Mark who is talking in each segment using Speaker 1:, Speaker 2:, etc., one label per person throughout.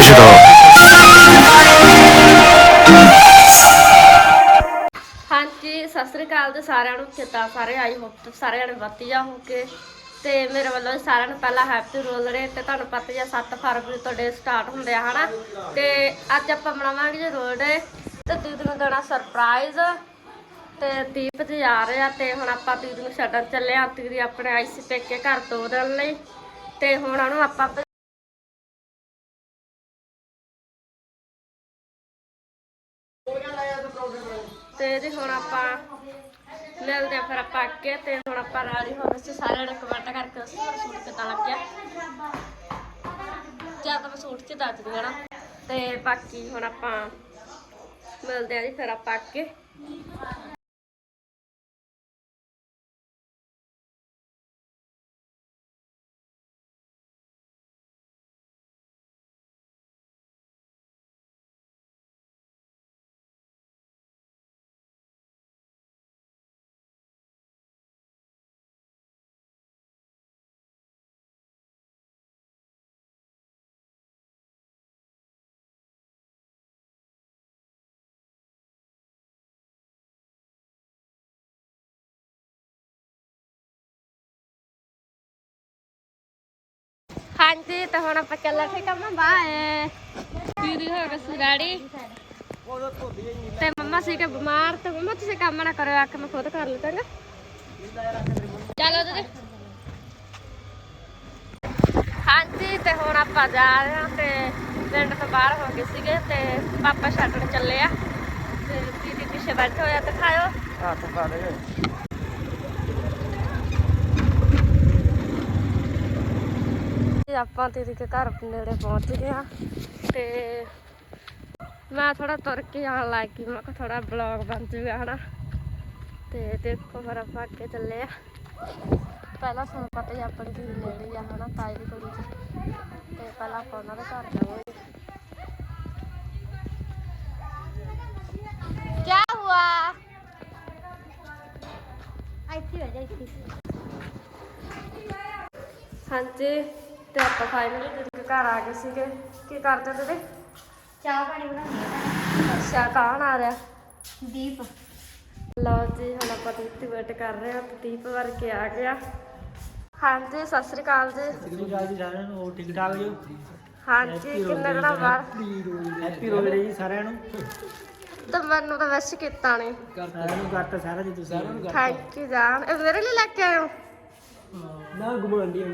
Speaker 1: ਆਕਰਸ਼ਿਤ
Speaker 2: ਹਾਂਜੀ, ਸਤਿ ਸ੍ਰੀ ਅਕਾਲ ਜੀ ਸਾਰਿਆਂ ਨੂੰ, ਕਿੱਦਾਂ ਸਾਰੇ ਆਈ ਹੋਪ ਸਾਰੇ ਜਣੇ ਵਧੀਆ ਹੋ ਤੇ ਮੇਰੇ ਵੱਲੋਂ ਸਾਰਿਆਂ ਨੂੰ ਪਹਿਲਾਂ ਹੈਪੀ ਰੋਲ ਡੇ ਤੇ ਤੁਹਾਨੂੰ ਪਤਾ ਹੀ ਆ 7 ਫਰਵਰੀ ਤੋਂ ਡੇ ਸਟਾਰਟ ਹੁੰਦੇ ਆ, ਹਨਾ। ਤੇ ਅੱਜ ਆਪਾਂ ਬਣਾਵਾਂਗੇ ਜੀ ਰੋਲ ਡੇ ਤੇ ਦੀਦੀ ਨੂੰ ਦੇਣਾ ਸਰਪ੍ਰਾਈਜ਼ ਤੇ ਦੀਪ ਜੀ ਆ ਰਹੇ ਆ ਤੇ ਹੁਣ ਆਪਾਂ ਦੀਦੀ ਨੂੰ ਛੱਡਣ ਚੱਲੇ ਆ ਦੀਦੀ ਆਪਣੇ ਆਈ ਸੀ ਪੇਕੇ ਘਰ ਦੋ ਦਿਨ ਲਈ। ਤੇ ਹੁਣ ਉਹਨੂੰ ਆਪਾਂ ਤੇ ਹੁਣ ਆਪਾਂ ਮਿਲਦੇ ਆ ਫਿਰ ਆਪਾਂ ਅੱਗੇ ਤੇ ਹੁਣ ਆਪਾਂ ਰਾਲੀ ਹੋ ਗਏ ਸੀ, ਸਾਰਿਆਂ ਨੇ ਕਰਕੇ ਦੱਸੋ ਮੇਰਾ ਸੂਟ ਕਿੱਦਾਂ ਲੱਗਿਆ। ਜਾਂ ਤਾਂ ਮੈਂ ਸੂਟ 'ਚ ਦੱਸ ਦੂੰਗਾ ਨਾ ਤੇ ਬਾਕੀ ਹੁਣ ਆਪਾਂ ਮਿਲਦੇ ਆ ਜੀ, ਫਿਰ ਆਪਾਂ ਅੱਗੇ। ਹਾਂਜੀ ਤੇ ਹੁਣ ਆਪਾਂ ਚੱਲਾਂ ਠੀਕ ਆ ਬਾਏ ਦੀਦੀ ਹੋ ਗਏ ਸੀ ਤੇ ਮੰਮਾ ਸੀ ਕਿ ਬਿਮਾਰ, ਤੇ ਮੰਮਾ ਤੁਸੀਂ ਕੰਮ ਨਾ ਕਰਿਓ, ਆ ਮੈਂ ਖੁਦ ਕਰ ਲਵਾਂਗਾ ਚਲੋ ਦੀਦੀ ਹਾਂਜੀ ਤੇ ਹੁਣ ਆਪਾਂ ਜਾ ਰਹੇ ਹਾਂ, ਤੇ ਪਿੰਡ ਤੋਂ ਬਾਹਰ ਹੋ ਗਏ ਸੀਗੇ, ਤੇ ਪਾਪਾ ਛੱਡਣ ਚੱਲੇ ਆ। ਤੇ ਦੀਦੀ ਪਿੱਛੇ ਬੈਠੇ ਹੋਇਆ ਦਿਖਾਇਓ।
Speaker 3: ਹੱਥ ਪਾ ਦੇ।
Speaker 2: ਆਪਾਂ ਦੀਦੀ ਦੇ ਘਰ ਨੇੜੇ ਪਹੁੰਚ ਗਏ ਆ ਤੇ ਮੈਂ ਥੋੜਾ ਤੁਰ ਕੇ ਆਉਣ ਲੱਗ ਗਈ ਮੈਂ ਕਿਹਾ ਥੋੜਾ ਬਲੌਗ ਬਣ ਜੂਗਾ ਹਨਾ। ਤੇ ਦੇਖੋ ਫਿਰ ਆਪਾਂ ਅੱਗੇ ਚੱਲੇ ਆ ਪਹਿਲਾਂ ਸਾਨੂੰ ਪਤਾ ਹੀ ਆਪਣੀ ਦੀ ਨੇੜੇ ਆ ਹਨਾ ਤਾਈ ਦੀ ਕੁੜੀ ਤੇ ਪਹਿਲਾਂ ਆਪਾਂ ਉਹਨਾਂ ਦੇ ਘਰ ਜਾਵਾਂਗੇ। ਹੁਆ?
Speaker 4: ਇੱਥੇ ਹੋ ਜਾ ਇੱਥੇ।
Speaker 2: ਹਾਂਜੀ। ਤੇ ਆਪਾਂ ਫਾਈਨਲੀ ਦੀਦੀ ਘਰ ਆ ਗਏ ਸੀਗੇ। ਕੀ ਕਰਦੇ ਦੀਦੀ?
Speaker 4: ਚਾਹ ਪਾਣੀ ਬਣਾਉਂਦੇ
Speaker 2: ਅੱਛਾ ਕੌਣ ਆ ਰਿਹਾ?
Speaker 4: ਦੀਪ।
Speaker 2: ਲਓ ਜੀ ਹੁਣ ਆਪਾਂ ਦੀਪ ਦੀ ਵੇਟ ਕਰ ਰਹੇ ਹਾਂ ਦੀਪ ਵਰਗੇ ਆ ਗਿਆ। ਹਾਂਜੀ ਸਤਿ ਸ੍ਰੀ ਅਕਾਲ ਜੀ।
Speaker 3: ਸ੍ਰੀ ਅਕਾਲ ਜੀ ਸਾਰਿਆਂ ਨੂੰ ਹੋਰ ਠੀਕ ਠਾਕ ਜੀ?
Speaker 2: ਹਾਂਜੀ ਕਿੰਨੇ ਦਿਨਾਂ ਬਾਅਦ?
Speaker 3: ਹੈਪੀ ਰੋਲ ਜੀ ਸਾਰਿਆਂ ਨੂੰ।
Speaker 2: ਤੇ ਮੈਨੂੰ ਤਾਂ ਵੈਸੇ ਕੀਤਾ ਨਹੀਂ
Speaker 3: ਸਾਰਿਆਂ ਨੂੰ ਕਰਤਾ ਸਾਰਾ ਜੀ ਤੁਸੀਂ।
Speaker 2: ਥੈਂਕ ਯੂ ਜਾਨ। ਇਹ ਮੇਰੇ ਲਈ ਲੈ ਕੇ ਹੋ?
Speaker 3: ਨਾ ਗਮੰਡੀ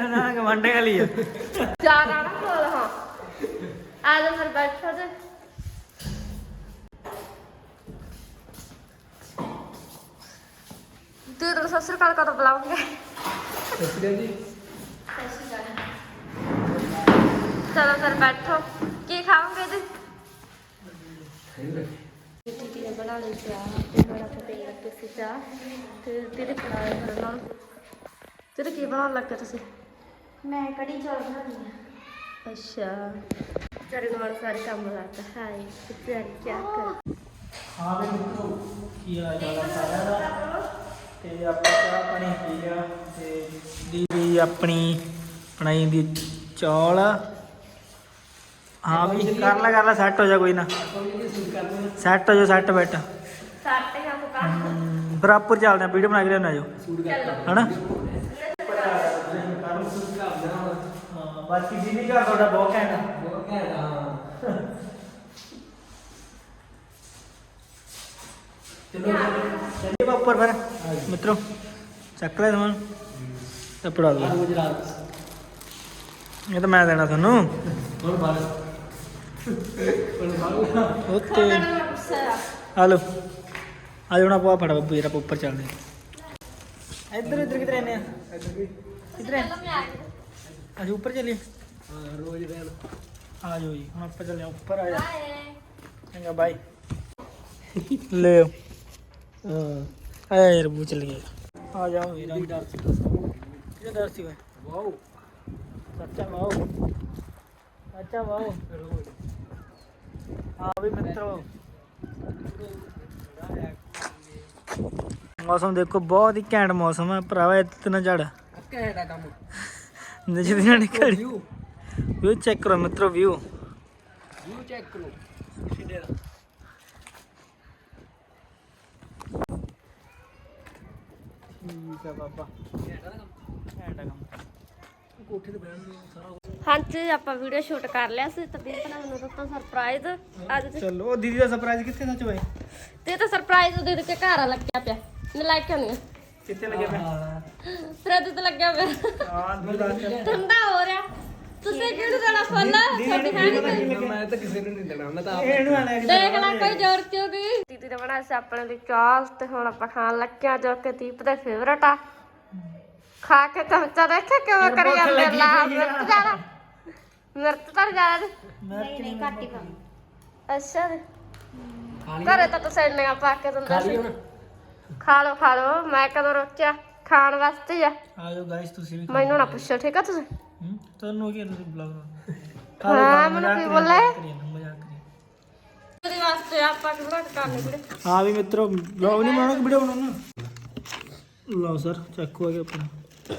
Speaker 3: ਨਾ। ਗਮੰਡੇ ਵਾਲੀ ਆ।
Speaker 2: ਜ਼ਿਆਦਾ ਨਾ ਕੋਲ ਹਾਂ। ਆ ਜਾ ਫਿਰ ਬੈਠੋ ਜੀ। ਤੇ ਤੁਹਾਨੂੰ ਸਤਿ ਸ੍ਰੀ ਅਕਾਲ ਕਦੋਂ ਬੁਲਾਉਂਗੇ ਚਲੋ ਫਿਰ ਬੈਠੋ। ਕੀ ਖਾਓਗੇ ਜੀ? ਬਣਾ ਲਈ ਚਾਹ ਤੇ ਬੜਾ ਪਤੇ ਲੱਗੇ ਸੀ ਚਾਹ ਤੇ ਤੇਰੇ ਪੜਾਏ ਮੇਰੇ ਨਾਲ ਤੇਰੇ ਕੀ ਬਣਾਉਣ ਲੱਗੇ ਤੁਸੀਂ?
Speaker 4: ਮੈਂ ਕੜੀ ਚੌਲ ਬਣਾਉਂਦੀ ਆ।
Speaker 2: ਅੱਛਾ। ਤੇਰੇ ਨਾਲ ਸਾਰੇ ਕੰਮ ਲਾਤਾ ਹਾਏ ਕਿਤੇ ਕੀ ਕਰ।
Speaker 3: ਹਾਂ ਵੀ ਮਿੱਤਰੋ ਕੀ ਹਾਲ ਚਾਲ ਆ ਸਾਰਿਆਂ ਦਾ? ਤੇ ਆਪਾਂ ਚਾਹ ਪਾਣੀ ਪੀ ਲਿਆ ਤੇ ਦੀਦੀ ਆਪਣੀ ਬਣਾਈ ਦੀ ਚੌਲ। ਹਾਂ ਵੀ ਕਰ ਲੈ ਕਰ ਲੈ ਸੈੱਟ ਹੋ ਜਾ ਕੋਈ ਨਾ। ਸੈੱਟ ਹੋ ਜਾ ਸੈੱਟ ਬੈਠ।
Speaker 2: ਸਾਡੇ ਹੱਥ ਕੰਮ
Speaker 3: ਹਮ, ਬਰਾਬਰ ਚੱਲਦੇ ਆ ਵੀਡੀਓ ਬਣਾ ਕੇ ਲਿਆਉਣਾ ਜੋ। ਹਨਾ ਹਾਂ। ਬਾਕੀ ਦੀਦੀ ਘਰ ਤੁਹਾਡਾ ਬਹੁਤ ਘੈਂਟ ਆ। ਬਹੁਤ ਘੈਂਟ ਹਾਂ। ਚਲੋ ਚੱਲੀਏ ਉੱਪਰ ਫਿਰ। ਮਿੱਤਰੋ ਚੱਕ ਲੈ ਸਮਾਨ। ਤੇ ਪੜਾ ਦੋ। ਇਹ ਤਾਂ ਮੈਂ ਦੇਣਾ ਤੁਹਾਨੂੰ। ਓਕੇ। ਹਲੋ ਆ। ਜਾਣਾ ਪਾ ਫੜਾ ਬੱਬੂ ਜਰਾ ਉੱਪਰ ਚੱਲਦੇ ਆ। ਇੱਧਰ ਇੱਧਰ ਕਿਧਰ ਆਨੇ ਆ ਕਿਧਰ? ਉੱਪਰ ਚੱਲੀਏ? ਰੋਜ਼ ਆ ਜਾਓ ਜੀ ਹੁਣ ਆਪਾਂ ਚੱਲੇ ਉੱਪਰ ਆ ਜਾ। ਚੰਗਾ ਬਾਈ ਲੈ ਆ ਜਾਓ ਵੀਰ ਆ ਡਰ ਸੀ ਕਿਹਦਾ ਡਰ ਸੀ ਵੇ ਵਾਓ। ਸੱਚਾ ਵਾਓ। ਅੱਛਾ ਵਾਓ। ਆ ਵੀ ਮਿੱਤਰੋ। ਮੌਸਮ ਦੇਖੋ ਬਹੁਤ ਹੀ ਘੈਂਟ ਮੌਸਮ ਹੈ। ਭਰਾਵਾ ਇਤਨਾ ਝੜ। ਘੈਂਟ ਆ ਕੰਮ? ਨਜ਼ਰ ਨਹੀਂ ਨਿਕਲ ਵਿਊ ਚੈੱਕ ਕਰੋ ਮਿੱਤਰੋ ਵਿਊ
Speaker 1: ਵਿਊ ਚੈੱਕ ਕਰੋ
Speaker 3: ਕਿੱਡੇ ਦਾ ਠੀਕ ਆ ਬਾਬਾ। ਐਂਡਾ ਕੰਮ?
Speaker 1: ਕੋਠੇ ਤੇ ਬੈਠਣ ਨੂੰ ਸਾਰਾ
Speaker 2: ਹਾਂਜੀ ਆਪਾਂ ਵੀਡੀਓ ਸ਼ੂਟ ਕਰ ਲਿਆ ਸੀ ਤੇ ਦੀਪ ਨੇ ਮੈਨੂੰ ਦਿੱਤਾ ਸਰਪ੍ਰਾਈਜ਼ ਅੱਜ
Speaker 3: ਚਲੋ ਦੀਦੀ ਦਾ ਸਰਪ੍ਰਾਈਜ਼ ਕਿੱਥੇ ਸੱਚ ਹੋਏ
Speaker 2: ਤੇ ਤਾਂ ਸਰਪ੍ਰਾਈਜ਼ ਦੇ ਦੇ ਕੇ ਘਰ ਆ ਲੱਗਿਆ ਪਿਆ। ਮੈਂ ਲੈ ਕੇ ਆਉਣੀ ਆ।
Speaker 3: ਕਿੱਥੇ ਲੱਗੇ ਪਿਆ
Speaker 2: ਫਰਿੱਜ ਤੇ ਲੱਗਿਆ ਪਿਆ
Speaker 3: ਹਾਂ ਦੀਦੀ ਦਾ ਚੱਲ।
Speaker 2: ਠੰਡਾ ਹੋ ਰਿਹਾ। ਤੁਸੀਂ ਕਿਹਨੂੰ ਦੇਣਾ ਫੁੱਲ ਸਾਡੀ ਹੈ ਨਹੀਂ ਕੋਈ।
Speaker 1: ਮੈਂ ਤਾਂ ਕਿਸੇ ਨੂੰ ਨਹੀਂ ਦੇਣਾ ਮੈਂ ਤਾਂ
Speaker 3: ਆ ਕੇ
Speaker 2: ਦੇਖ ਲੈ ਕੋਈ ਜ਼ੋਰ ਕਿਉਂ ਗਈ ਦੀਦੀ ਨੇ ਬਣਾਇਆ ਸੀ ਆਪਣੇ ਲਈ ਚਾਹ ਤੇ ਹੁਣ ਆਪਾਂ ਖਾਣ ਲੱਗਿਆ ਜੋ ਕਿ ਦੀਪ ਦਾ ਫੇਵਰਟ ਆ। ਖਾ ਕੇ ਚਮਚਾ ਦੇਖਿਆ ਕਿਵੇਂ ਕਰੀ ਜਾਂਦੇ ਲਾ ਮਿਰਚ ਜ਼ਿਆਦਾ। ਮਿਰਚ ਤਾਂ ਜ਼ਿਆਦਾ।
Speaker 4: ਨਹੀਂ ਨਹੀਂ ਘੱਟ ਹੀ ਖਾਓ।
Speaker 2: ਅੱਛਾ। ਜੀ।
Speaker 1: ਖਾ ਲਈ
Speaker 2: ਘਰੇ ਤਾਂ ਤੁਸੀਂ ਇੰਨੀਆਂ ਪਾ ਕੇ
Speaker 1: ਖਾ
Speaker 2: ਦਿੰਦੇ
Speaker 1: ਲਈ
Speaker 2: ਸੀ।
Speaker 1: ਹੁਣ।
Speaker 2: ਖਾ ਲਓ ਖਾ ਲਓ। ਮੈਂ ਕਦੋਂ ਰੋਕਿਆ ਖਾਣ ਵਾਸਤੇ ਆ।
Speaker 3: ਆਜੋ ਗਾਇਸ ਤੁਸੀਂ ਵੀ
Speaker 2: ਮੈਨੂੰ ਨਾ ਪੁੱਛੋ ਠੀਕ ਆ ਤੁਸੀਂ?
Speaker 3: ਹੂੰ? ਤੁਹਾਨੂੰ ਕੀ ਤੁਸੀਂ ਬੁਲਾਓ
Speaker 2: ਹਾਂ, ਮੈਨੂੰ ਕੀ ਬੋਲੇ?
Speaker 3: ਮਜ਼ਾਕ ਕਰੀ
Speaker 2: ਉਹਦੇ ਵਾਸਤੇ ਆਪਾਂ ਕਿਹੜਾ ਕਰਨੇ ਵੀਰੇ
Speaker 3: ਹਾਂ ਵੀ ਮਿੱਤਰੋ ਵਲੌਗ ਨਹੀਂ ਬਣਾਉਣਾ ਕਿ ਵੀਡੀਓ ਬਣਾਉਣਾ ਲਓ ਸਰ ਚੱਕ ਹੋ ਗਿਆ ਆਪਣਾ।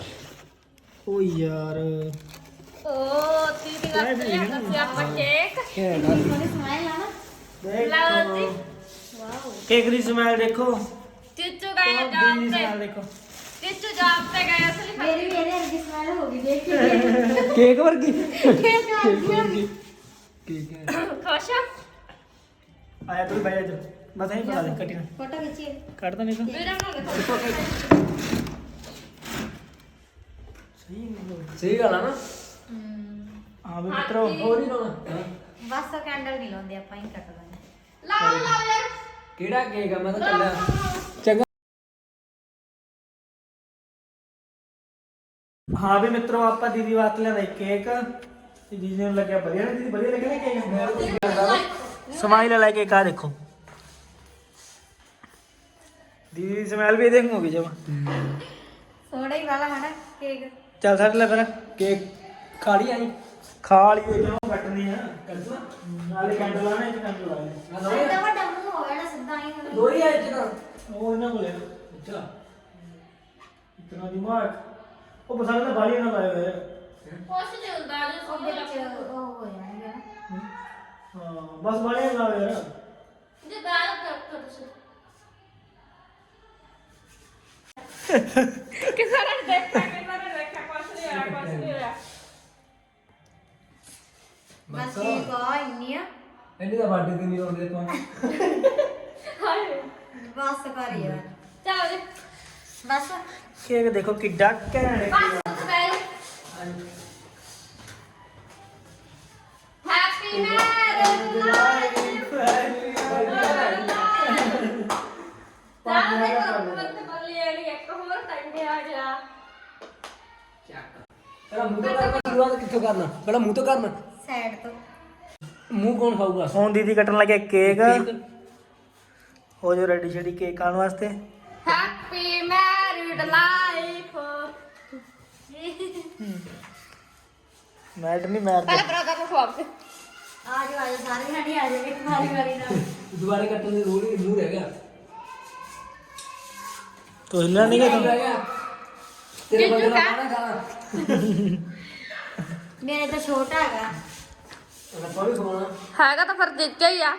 Speaker 3: ਓ ਯਾਰ।
Speaker 2: ਓ ਦੀਦੀ ਵਾਸਤੇ ਲਿਆਂਦਾ ਸੀ ਆਪਾਂ ਕੇਕ
Speaker 4: ਆ
Speaker 3: ਕੇਕ ਦੀ ਸਮੈਲ ਦੇਖੋ।
Speaker 2: ਚਿੱਚੂ ਗਏ
Speaker 3: ਦੀਦੀ
Speaker 2: ਜਾਬ ਤੇ।
Speaker 3: ਸਮੈਲ ਦੇਖੋ।
Speaker 2: ਚਿੱਚੂ ਜਾਬ ਤੇ ਗਏ ਅਸਲੀ
Speaker 4: ਮੇਰੀ ਵੀ ਇਹਦੇ ਵਰਗੀ ਸਮਾਈਲ ਹੋ ਗਈ ਦੇਖ ਕੇ।
Speaker 3: ਕੇਕ ਵਰਗੀ?
Speaker 4: ਵਰਗੀ।
Speaker 3: ਕੇਕ
Speaker 2: ਖੁਸ਼ ਆ?
Speaker 3: ਆਇਆ ਤੂੰ ਬੈਠ ਜਾ ਬਸ ਐਂ ਬਣਾ ਦੇ ਕੱਟੀ ਨਾ
Speaker 4: ਫੋਟੋ ਖਿੱਚੀਏ
Speaker 3: ਕੱਢ ਤਾਂ ਨਹੀਂ ਤਾਂ।
Speaker 2: ਬਣਾ ਦੇ
Speaker 3: ਸਹੀ ਨਹੀਂ
Speaker 1: ਸਹੀ ਗੱਲ ਆ ਨਾ।
Speaker 3: ਹਾਂ। ਵੀ ਮਿੱਤਰੋ
Speaker 1: ਹੋਰ ਨਹੀਂ ਲਾਉਣਾ?
Speaker 4: ਬਸ ਕੈਂਡਲ ਨਹੀਂ ਲਾਉਂਦੇ ਆਪਾਂ ਹੀ ਕੱਟ ਲਾਂਗੇ
Speaker 2: ਲਾਓ ਲਾਓ ਯਾਰ।
Speaker 1: ਕਿਹੜਾ ਕੇਕ ਆ? ਮੈਂ ਤਾਂ ਚੱਲਿਆ।
Speaker 3: ਹਾਂ ਵੀ ਮਿੱਤਰੋ ਆਪਾਂ ਦੀਦੀ ਵਾਸਤੇ ਲਿਆਂਦਾ ਇੱਕ ਕੇਕ ਤੇ ਦੀਦੀ ਨੂੰ ਲੱਗਿਆ ਵਧੀਆ। ਨਾ ਦੀਦੀ ਵਧੀਆ ਲੱਗਿਆ ਨਾ। ਕੇਕ ਸਮਾਈਲ ਲੈ ਕੇ ਕਾ ਦੇਖੋ। ਦੀਦੀ ਦੀ ਸਮੈਲ ਵੀ ਹੋ ਗਈ ਜਮਾ।
Speaker 4: ਥੋੜਾ ਹੀ ਵਾਲਾ ਹਨਾ ਕੇਕ
Speaker 3: ਚੱਲ ਸੱਟ ਲੈ ਫਿਰ।
Speaker 1: ਕੇਕ ਖਾ ਲਈ ਆਈ?
Speaker 3: ਖਾ ਲਈ ਜਦੋਂ ਕੱਟਣੀ ਆ। ਕੱਟਣਾ ਨਾਲੇ ਕੈਂਡਲ ਲਾਣਾ ਇੱਕ ਕੈਂਡਲ ਲਾਣਾ
Speaker 4: ਇਹਦਾ ਵੱਡਾ ਮੂੰਹ ਹੋ ਗਿਆ ਨਾ ਸਿੱਧਾ ਹੀ ਹੁਣ।
Speaker 1: ਦੋ ਹੀ ਆਏ ਚਿਕਨ
Speaker 3: ਉਹ ਇਹਨਾਂ ਕੋਲੇ ਆ।
Speaker 1: ਅੱਛਾ।
Speaker 3: ਇਤਨਾ ਦਿਮਾਗ। ਉਹ ਬਸਾਂ ਤਾਂ ਬਾਲੀ ਨਾ ਲਾਏ ਹੋਏ ਆ।
Speaker 2: ਕੁਛ ਨਹੀਂ ਹੁੰਦਾ ਜੀ
Speaker 4: ਉਹ ਵਿੱਚ ਉਹ ਹੋ ਜਾਣਗੇ ਨਾ।
Speaker 3: ਹਾਂ ਬਸ ਬਾਲੀ ਨਾ ਲਾਏ ਯਾਰ
Speaker 2: ਜੇ ਬਾਹਰ ਕਰ ਤੁਸੀਂ। ਕਿਸੇ ਨੇ ਦੇਖਿਆ ਕਿਸੇ ਨੇ ਦੇਖਿਆ ਕੁਛ ਨਹੀਂ ਹੋਇਆ ਕੁਛ ਨਹੀਂ ਹੋਇਆ।
Speaker 4: ਬਸ ਠੀਕ ਆ ਇੰਨੀ ਆ
Speaker 1: ਇੰਨੀ ਦਾ ਬਰਥਡੇ ਤੇ ਨਹੀਂ ਆਉਂਦੇ ਤੋਂ।
Speaker 2: ਹਾਏ।
Speaker 4: ਬਸ ਕਰ ਯਾਰ।
Speaker 2: ਚਲੋ ਜੀ।
Speaker 4: ਬਸ।
Speaker 3: ਕੇਕ ਦੇਖੋ ਕਿੱਡਾ ਘੈਂਟ
Speaker 2: ਬਸ ਸਵੈਲ ਹੈਪੀ ਮੈਰਿਜ ਲਾਈਫ ਤਾਂ ਦੇਖੋ ਮਤ ਬਦਲੀ ਆਣੀ ਇੱਕ ਹੋਰ ਟੰਗੇ ਆ ਗਿਆ
Speaker 1: ਤੇਰਾ ਮੂੰਹ ਤੋਂ ਕਰਨਾ ਸ਼ੁਰੂਆਤ ਕਿੱਥੋਂ ਕਰਨਾ? ਪਹਿਲਾਂ ਮੂੰਹ ਤੋਂ ਕਰਨਾ
Speaker 4: ਸਾਈਡ ਤੋਂ।
Speaker 1: ਮੂੰਹ ਕੌਣ ਖਾਊਗਾ?
Speaker 3: ਹੁਣ ਦੀਦੀ ਕੱਟਣ ਲੱਗੇ ਕੇਕ
Speaker 1: ਕੇਕ
Speaker 3: ਹੋ ਜੋ ਰੈਡੀ ਛੇੜੀ ਕੇਕ ਖਾਣ ਵਾਸਤੇ।
Speaker 2: ਹੈਪੀ ਮੈਰਿਡ ਲਾਈਫ
Speaker 3: ਮੈਟ ਨਹੀਂ ਮਾਰਦੇ
Speaker 2: ਪਹਿਲਾਂ ਬਰਾਦਰ ਨੂੰ ਖਵਾਓ
Speaker 4: ਆ ਜਾਓ ਆ ਜਾਓ ਸਾਰੇ ਜਾਣੇ ਆ ਜਾਓ ਇੱਕ ਵਾਰੀ ਵਾਰੀ ਨਾਲ
Speaker 1: ਦੁਬਾਰੇ ਕੱਟਣ ਦੀ ਰੂਲ ਹੀ ਮੂੰਹ ਰਹਿ ਗਿਆ
Speaker 3: ਤੋ ਹਿੱਲਣਾ ਨਹੀਂ ਗਾ
Speaker 1: ਰਹਿ ਗਿਆ ਤੇਰੇ ਬੰਦੇ ਨਾਲ ਖਾਣਾ ਖਾਣਾ
Speaker 4: ਮੇਰੇ ਤਾਂ ਛੋਟਾ ਹੈਗਾ
Speaker 1: ਆਪਾਂ ਵੀ ਖਵਾਉਣਾ
Speaker 2: ਹੈਗਾ ਤਾਂ ਫਿਰ ਜੀਜਾ ਹੀ ਆ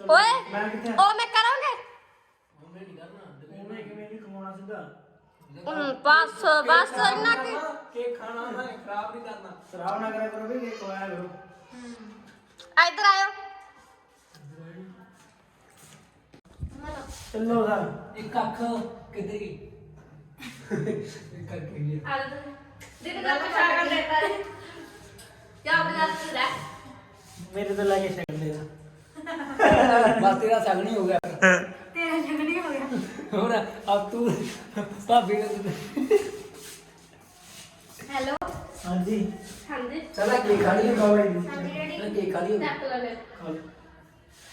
Speaker 2: ਓਏ
Speaker 3: ਮੈਂ ਕਿੱਥੇ
Speaker 2: ਉਹ ਮੈਂ ਕਰਾਂਗੇ
Speaker 3: ਉਹਨੇ ਖਵਾਉਣਾ ਸਿੱਧਾ?
Speaker 2: ਹਮ, ਬਸ ਬਸ ਇੰਨਾ ਕੀ
Speaker 1: ਕੇਕ ਖਾਣਾ ਮੈਂ ਖਰਾਬ ਨਹੀਂ ਕਰਨਾ।
Speaker 3: ਖਰਾਬ ਨਾ ਕਰਿਆ ਕਰੋ ਵੀ ਕੇਕ ਖਵਾਇਆ ਕਰੋ।
Speaker 2: ਇੱਧਰ ਆਇਓ।
Speaker 3: ਚੱਲੋ ਸਰ
Speaker 1: ਇੱਕ ਅੱਖ ਕਿੱਧਰ ਗਈ? ਇੱਕ ਅੱਖ ਗਈ?
Speaker 2: ਆ ਜਾ ਦੀਦੀ ਦਾ ਪਛਾ ਕਰ ਦੇਤਾ ਹੈ ਕਿਆ ਬਜਾ ਤੂੰ ਰਹਿ
Speaker 3: ਮੇਰੇ ਤੋਂ ਲੈ ਕੇ ਛੱਡ ਦੇਗਾ
Speaker 1: ਬਸ ਤੇਰਾ ਸਗ ਨਹੀਂ ਹੋ ਗਿਆ।
Speaker 4: ਤੇਰਾ ਝਗੜੀ ਹੋ ਗਿਆ।
Speaker 1: ਹੋਰ ਅਬ ਤੂੰ ਭਾਬੀ ਨੇ
Speaker 4: ਹੈਲੋ?
Speaker 3: ਹਾਂਜੀ।
Speaker 2: ਹਾਂਜੀ।
Speaker 1: ਚਲਾ ਕੇਕ ਖਾ ਲਈ
Speaker 3: ਖਾਓ ਜੀ।
Speaker 4: ਹਾਂਜੀ ਡੈਡੀ
Speaker 1: ਕੇਕ ਖਾ ਲਈ
Speaker 2: ਚੱਕ ਲੈ ਲੈ।
Speaker 3: ਖਾ ਲਓ।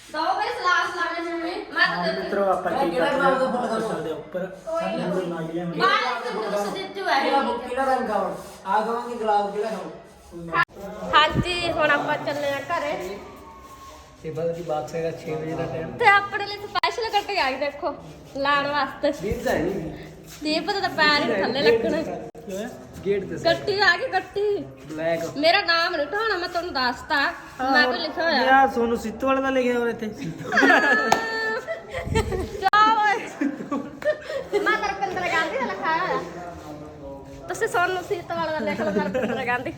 Speaker 2: ਦੋ ਵੇ ਸਲਾਸ ਲਾ ਲੈ ਜਿਵੇਂ ਮੈਂ
Speaker 3: ਹਾਂ
Speaker 2: ਤਾਂ ਦੇ
Speaker 3: ਮਿੱਤਰੋ ਆਪਾਂ ਕੇਕ
Speaker 1: ਕਿਹੜਾ ਨਾਮ ਦਾ ਫੋਟੋ
Speaker 3: ਸਕਦੇ ਉੱਪਰ। ਸਾਡੇ ਕੋਲ ਨਾ ਗਿਆ ਮੈਂ
Speaker 2: ਤੁਸੀਂ ਦਿੱਤੂ ਹੈ।
Speaker 1: ਕਿਹੜਾ ਕਿਹੜਾ ਰੰਗ ਖਾਵਣ ਆ ਖਾਵਾਂਗੇ ਗੁਲਾਬ ਕਿਹੜਾ ਖਾਵਾਂ
Speaker 2: ਹਾਂਜੀ ਹੁਣ ਆਪਾਂ ਚੱਲੇ ਆ ਘਰੇ।
Speaker 1: ਤੇ ਬਦਲ ਦੀ ਬਾਤ ਹੈਗਾ 6 ਵਜੇ ਦਾ ਟਾਈਮ
Speaker 2: ਤੇ ਆਪਣੇ ਲਈ ਕੱਟ ਕੇ ਆਈ ਦੇਖੋ ਲਾਣ ਵਾਸਤੇ।
Speaker 1: ਹੈ ਨਹੀਂ
Speaker 2: ਦੀਪ ਦਾ ਤਾਂ ਪੈਰ ਹੀ ਥੱਲੇ ਲੱਗਣਾ।
Speaker 3: ਹੋਇਆ
Speaker 1: ਗੇਟ ਤੇ
Speaker 2: ਗੱਟੀ ਆ ਗਈ ਗੱਟੀ।
Speaker 1: ਬਲੈਕ।
Speaker 2: ਮੇਰਾ ਨਾਮ ਨਹੀਂ ਉਠਾਉਣਾ ਮੈਂ ਤੁਹਾਨੂੰ ਦੱਸਤਾ। ਮੈਂ ਕੋਈ ਲਿਖਿਆ ਹੋਇਆ?
Speaker 3: ਯਾ ਸੋਨੂੰ ਸਿੱਤੂ ਵਾਲੇ ਦਾ ਲਿਖਿਆ ਹੋਰ ਇੱਥੇ।
Speaker 2: ਓਏ। ਮੈਂ ਰਪਿੰਦਰ ਗਾਂਧੀ ਦਾ ਲਿਖਿਆ ਹੋਇਆ। ਤੁਸੀਂ ਸੋਨੂੰ ਸੀਤ ਵਾਲਾ ਦਾ ਲਿਖ ਲਓ ਮੈਂ ਰਪਿੰਦਰ ਗਾਂਧੀ।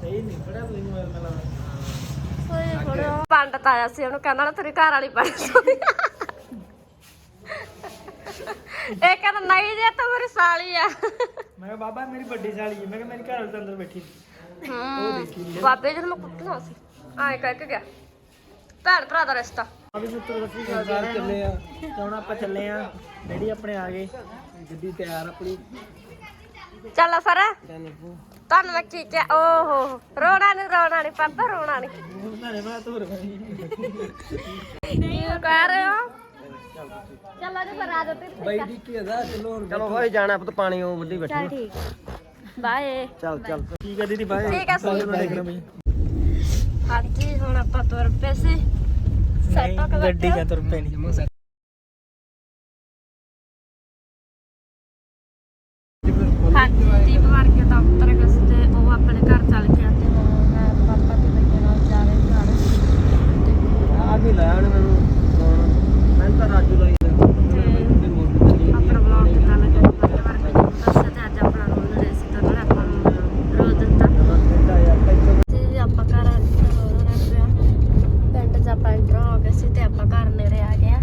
Speaker 3: ਸਹੀ ਨਹੀਂ ਪੜਿਆ ਤੁਸੀਂ ਮੋਬਾਈਲ ਨਾਲ
Speaker 2: ਪੰਡਤ ਆਇਆ ਸੀ ਉਹਨੂੰ ਕਹਿੰਦਾ ਨਾ ਤੇਰੀ ਘਰ ਵਾਲੀ ਬੜੀ ਸੋਹਣੀ ਆ। ਇਹ ਕਹਿੰਦਾ ਨਹੀਂ ਜੇ ਤੂੰ ਮੇਰੀ ਸਾਲੀ ਆ।
Speaker 3: ਮੈਂ ਕਿਹਾ ਬਾਬਾ ਮੇਰੀ ਵੱਡੀ ਸਾਲੀ ਹੈ ਮੈਂ ਕਿਹਾ ਮੇਰੀ ਘਰ ਵਾਲੀ ਤਾਂ ਅੰਦਰ ਬੈਠੀ
Speaker 2: ਹੂੰ। ਬਾਬੇ ਜੀ ਨੂੰ ਮੈਂ ਕੁੱਟਣਾ ਸੀ। ਆਏ ਕਹਿ ਕੇ ਗਿਆ। ਭੈਣ ਭਰਾ ਦਾ ਰਿਸ਼ਤਾ।
Speaker 3: ਆ ਵੀ ਮਿੱਤਰ ਸਤਿ ਸ਼੍ਰੀ ਅਕਾਲ ਚੱਲੇ ਆ। ਤੇ ਹੁਣ ਆਪਾਂ ਚੱਲੇ ਆ। ਡੈਡੀ ਆਪਣੇ ਆ ਗਏ।
Speaker 1: ਗੱਡੀ ਤਿਆਰ ਆਪਣੀ।
Speaker 2: ਚੱਲ ਸਰ। ਤੁਹਾਨੂੰ ਮੈਂ ਕੀ ਕਿਹਾ? ਓਹੋ ਰੋਣਾ ਨਹੀਂ ਰੋਣਾ ਨਹੀਂ ਪਾਪਾ ਰੋਣਾ ਨਹੀਂ
Speaker 3: ਨੇ।
Speaker 2: ਕੀ ਰਹੇ ਹੋ? ਚੱਲ ਅੱਜ ਫਿਰ ਆ ਜਾ ਤੇ
Speaker 1: ਬਾਈ ਕੀ ਚਲੋ ਜਾਣਾ ਪੁੱਤ ਪਾਣੀ ਉਹ ਬੈਠੀ
Speaker 2: ਚੱਲ ਠੀਕ। ਬਾਏ।
Speaker 1: ਚੱਲ ਚੱਲ।
Speaker 3: ਠੀਕ ਹੈ ਦੀਦੀ ਬਾਏ।
Speaker 2: ਠੀਕ
Speaker 3: ਦੇਖਣਾ ਬਈ
Speaker 2: ਹਾਂਜੀ ਹੁਣ ਆਪਾਂ ਤੁਰ ਪਏ ਸੀ।
Speaker 3: ਨਹੀਂ, ਗੱਡੀ ਜਾਂ ਤੁਰ ਪਏ
Speaker 2: ਹਾਂਜੀ। ਦੀਪ ਮਾਰ ਕੇ ਤਾਂ ਉਤਰ ਗਏ ਸੀ ਤੇ ਉਹ ਆਪਣੇ ਘਰ ਚੱਲ ਗਿਆ ਤੇ ਹੁਣ ਮੈਂ ਪਾਪਾ ਤੇ ਭਈਆ ਨਾਲ ਜਾ ਰਹੇ ਘਰ ਤੇ
Speaker 1: ਆ ਵੀ ਲਾਇਆ ਉਹਨੇ ਮੈਨੂੰ ਫੋਨ ਮੈਂ ਤਾਂ ਰਾਜੂ ਲਾਈ
Speaker 2: ਆਪਣਾ ਵਲੌਗ ਕਿੱਦਾਂ ਲੱਗਿਆ ਕਮੈਂਟ ਕਰਕੇ ਜ਼ਰੂਰ ਦੱਸਿਓ ਤੇ ਅੱਜ ਆਪਣਾ ਰੋਲ ਰੇਸ ਤਾਂ ਉਹਨਾਂ ਨੇ ਆਪਾਂ ਨੂੰ ਰੋਲ ਦਿੱਤਾ ਤੇ ਆਪਾਂ ਘਰ ਆ ਗਏ ਹੋਰ ਰਹਿ ਪਿਆ ਪਿੰਡ ਚ ਆਪਾਂ ਇੰਟਰ ਹੋ ਗਏ ਸੀ ਤੇ ਆਪਾਂ ਘਰ ਨੇੜੇ ਆ ਗਏ ਆ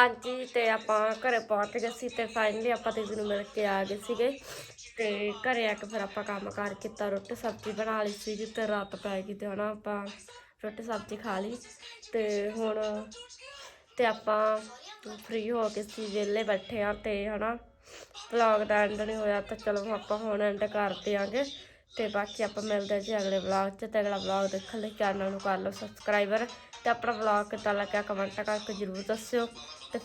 Speaker 2: ਹਾਂਜੀ, ਤੇ ਆਪਾਂ ਘਰੇ ਪਹੁੰਚ ਗਏ ਸੀ ਤੇ ਫਾਈਨਲੀ ਆਪਾਂ ਦੀਦੀ ਨੂੰ ਮਿਲ ਕੇ ਆ ਗਏ ਸੀਗੇ। ਤੇ ਘਰੇ ਆ ਕੇ ਫਿਰ ਆਪਾਂ ਕੰਮ ਕਰ ਕੀਤਾ, ਰੋਟੀ ਸਬਜ਼ੀ ਬਣਾ ਲਈ ਸੀ ਤੇ ਰਾਤ ਪੈ ਗਈ ਤੇ ਹੁਣ ਆਪਾਂ ਰੋਟੀ ਸਬਜ਼ੀ ਖਾ ਲਈ। ਤੇ ਹੁਣ ਤੇ ਆਪਾਂ ਫ੍ਰੀ ਹੋ ਕੇ ਸੀ ਵਿਹਲੇ ਬੈਠੇ ਆ ਤੇ ਹਨਾ ਵਲੌਗ ਦਾ ਐਂਡ ਨਹੀਂ ਹੋਇਆ ਤਾਂ ਚਲੋ ਆਪਾਂ ਹੁਣ ਐਂਡ ਕਰ ਦਿਆਂਗੇ। ਤੇ ਬਾਕੀ ਆਪਾਂ ਮਿਲਦੇ ਹਾਂ ਜੀ ਅਗਲੇ ਵਲੌਗ 'ਚ ਤੇ ਅਗਲਾ ਵਲੌਗ ਦੇਖਣ ਲਈ। ਚੈਨਲ ਨੂੰ ਕਰ ਲਓ ਸਬਸਕ੍ਰਾਈਬਰ ਤੇ ਆਪਣਾ ਵਲੌਗ ਕਿੱਦਾਂ ਲੱਗਿਆ ਕਮੈਂਟ ਕਰਕੇ ਜਰੂਰ ਦੱਸਿਓ ਤੇ